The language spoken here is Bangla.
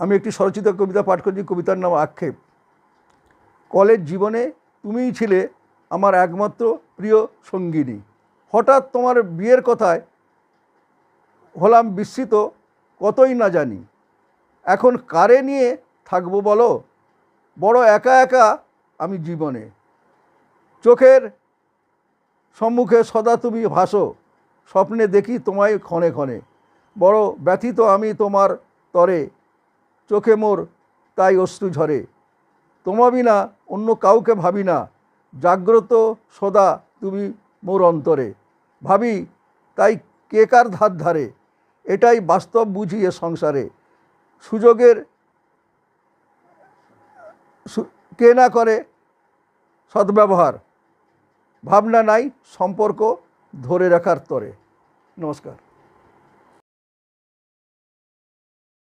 আমি একটি স্বরচিত কবিতা পাঠ করছি, কবিতার নাম আক্ষেপ। কলেজ জীবনে তুমিই ছিলে আমার একমাত্র প্রিয় সঙ্গিনী। হঠাৎ তোমার বিয়ের কথায় হলাম বিস্মিত, কতই না জানি। এখন কারে নিয়ে থাকব বলো? বড় একা একা আমি জীবনে। চোখের সম্মুখে সদা তুমি ভাসো, স্বপ্নে দেখি তোমায় ক্ষণে ক্ষণে। বড় ব্যথিত আমি তোমার তরে চোখে মোর, তাই অশ্রু ঝরে। তোমা বিনা অন্য কাউকে ভাবি না। জাগ্রত সদা তুমি মোর অন্তরে। ভাবি, তাই কে কার ধার ধারে? এটাই বাস্তব বুঝি এ সংসারে। সুযোগের কে না করে? সদ্ব্যবহার। ভাবনা নাই, সম্পর্ক ধরে রাখার তরে। নমস্কার।